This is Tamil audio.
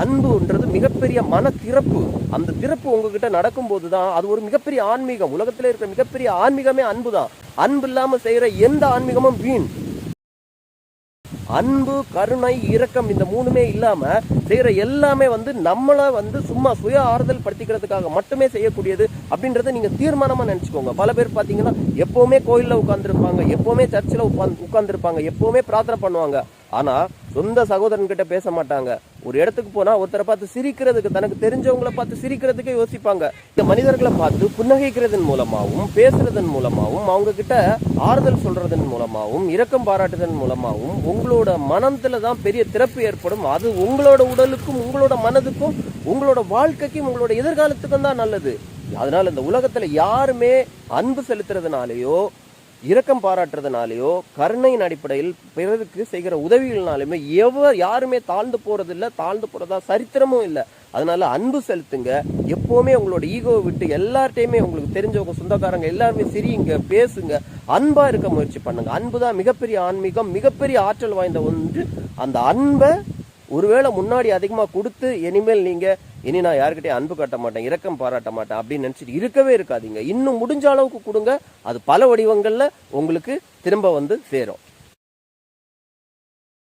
அன்புன்றது மிகப்பெரிய மன திறப்பு அந்த திறப்பு உங்ககிட்ட நடக்கும்போது தான் அது ஒரு மிகப்பெரிய ஆன்மீகம். உலகத்தில் இருக்கிற மிகப்பெரிய ஆன்மீகமே அன்பு தான் அன்பு இல்லாமல் செய்கிற எந்த ஆன்மீகமும் வீண். அன்பு கருணை இரக்கம் இந்த மூணுமே இல்லாமல் செய்கிற எல்லாமே வந்து நம்மளை வந்து சும்மா சுய ஆறுதல் படுத்திக்கிறதுக்காக மட்டுமே செய்யக்கூடியது அப்படின்றத நீங்கள் தீர்மானமாக நினச்சிக்கோங்க. பல பேர் பார்த்தீங்கன்னா எப்போவுமே கோயிலில் உட்காந்துருப்பாங்க எப்போவுமே சர்ச்சில் உட்காந்து உட்காந்துருப்பாங்க எப்போவுமே பிரார்த்தனை பண்ணுவாங்க. ஆனால் சொந்த சகோதரன்கிட்ட பேச மாட்டாங்க. ஒரு இடத்துக்கு போனால் ஒருத்தரை பார்த்து சிரிக்கிறதுக்கு தனக்கு தெரிஞ்சவங்களை பார்த்து சிரிக்கிறதுக்கே யோசிப்பாங்க. இந்த மனிதர்களை பார்த்து புன்னகைக்கிறதன் மூலமாகவும் பேசுறதன் மூலமாகவும் அவங்க கிட்ட ஆறுதல் சொல்றதன் மூலமாகவும் இரக்கம் பாராட்டுதன் மூலமாகவும் உங்களோட மனத்துல தான் பெரிய திறப்பு ஏற்படும். அது உங்களோட உடலுக்கும் உங்களோட மனதுக்கும் உங்களோட வாழ்க்கைக்கும் உங்களோட எதிர்காலத்துக்கும் தான் நல்லது. அதனால இந்த உலகத்துல யாருமே அன்பு செலுத்துறதுனாலேயோ இரக்கம் பாராட்டுறதுனாலயோ கருணையின் அடிப்படையில் பிறருக்கு செய்கிற உதவிகள்னாலுமே எவர் யாருமே தாழ்ந்து போறதில்ல தாழ்ந்து போகிறதா சரித்திரமும் இல்லை. அதனால அன்பு செலுத்துங்க. எப்போவுமே உங்களோட ஈகோவை விட்டு எல்லார்ட்டையுமே உங்களுக்கு தெரிஞ்சவங்க சொந்தக்காரங்க எல்லாருமே சிரியுங்க பேசுங்க. அன்பாக இருக்க முயற்சி பண்ணுங்க. அன்பு தான் மிகப்பெரிய ஆன்மீகம் மிகப்பெரிய ஆற்றல் வாய்ந்த ஒன்று. அந்த அன்பை ஒருவேளை முன்னாடி அதிகமாக கொடுத்து இனிமேல் நீங்கள் இனி நான் யாருக்கிட்டையும் அன்பு காட்ட மாட்டேன் இரக்கம் பாராட்ட மாட்டேன் அப்படின்னு நினைச்சிட்டு இருக்கவே இருக்காதீங்க. இன்னும் முடிஞ்ச அளவுக்கு கொடுங்க. அது பல வடிவங்களில் உங்களுக்கு திரும்ப வந்து சேரும்.